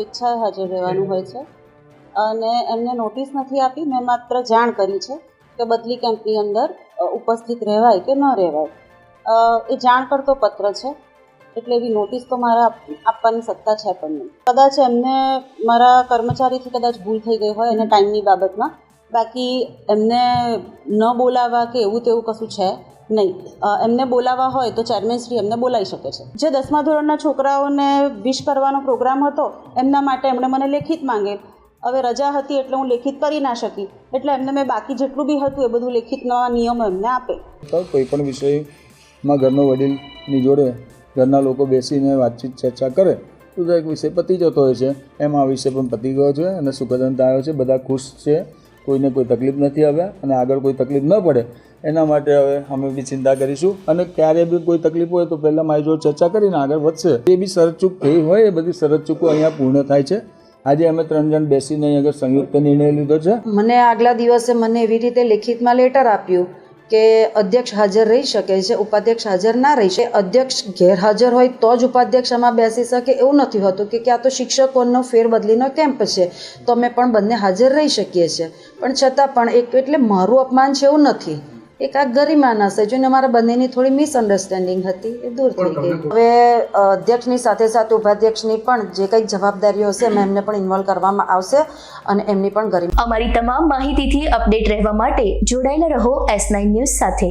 ઈચ્છાએ હાજર રહેવાનું હોય છે. અને એમને નોટિસ નથી આપી. મેં માત્ર જાણ કરી છે કે બદલી કેમ્પની અંદર ઉપસ્થિત રહેવાય કે ન રહેવાય. એ જાણ કરતો પત્ર છે. એટલે એવી નોટિસ તો મારા આપવાની સત્તા છે પણ નહીં. કદાચ એમને મારા કર્મચારીથી કદાચ ભૂલ થઈ ગઈ હોય અને ટાઈમની બાબતમાં બાકી એમને ન બોલાવવા કે એવું તેવું કશું છે નહીં. એમને બોલાવવા હોય તો ચેરમેન શ્રી એમને બોલાવી શકે છે. જે દસમા ધોરણના છોકરાઓને વિશ કરવાનો પ્રોગ્રામ હતો, એમના માટે એમણે મને લેખિત માંગે. હવે રજા હતી એટલે હું લેખિત કરી ના શકી. એટલે એમને મેં બાકી જેટલું બી હતું એ બધું લેખિતના નિયમો એમને આપે. તો કોઈ પણ વિષયમાં ઘરનો વડીલની જોડે ઘરના લોકો બેસીને વાતચીત, ચર્ચા કરે, તો દરેક વિષય પતી જતો હોય છે. એમ આ વિષય પણ પતી ગયો છે અને સુખદંત આવ્યો છે. બધા ખુશ છે. કોઈને કોઈ તકલીફ નથી હવે અને આગળ કોઈ તકલીફ ન પડે, એના માટે હવે અમે બી ચિંતા કરીશું. અને ક્યારે બી કોઈ તકલીફ હોય તો પહેલાં મારી જોડે ચર્ચા કરીને આગળ વધશે. એ બી શરતચૂક થઈ હોય એ બધી શરત ચૂકો અહીંયા પૂર્ણ થાય છે. આજે અમે ત્રણ જણ બેસીને આગળ સંયુક્ત નિર્ણય લીધો છે. મને આગલા દિવસે મને એવી રીતે લેખિતમાં લેટર આપ્યું કે અધ્યક્ષ હાજર રહી શકે છે, ઉપાધ્યક્ષ હાજર ના રહી શકે. અધ્યક્ષ ગેરહાજર હોય તો જ ઉપાધ્યક્ષ આમાં બેસી શકે એવું નથી હોતું કે ક્યાં તો શિક્ષકોનો ફેરબદલીનો કેમ્પ છે. તો અમે પણ બંને હાજર રહી શકીએ છીએ. પણ છતાં પણ એક એટલે મારું અપમાન છે એવું નથી. એક આ ગરિમાના છે. જોઈને અમારા બંનેની થોડી મિસઅન્ડરસ્ટેન્ડિંગ હતી. એ દૂર થઈ ગઈ. હવે અધ્યક્ષની સાથે સાથે ઉપાધ્યક્ષની પણ જે કંઈક જવાબદારીઓ હશે એમાં એમને પણ ઇન્વોલ્વ કરવામાં આવશે અને એમની પણ ગરિમા અમારી તમામ માહિતીથી અપડેટ રહેવા માટે જોડાયેલા રહો એસ નાઇન ન્યૂઝ સાથે.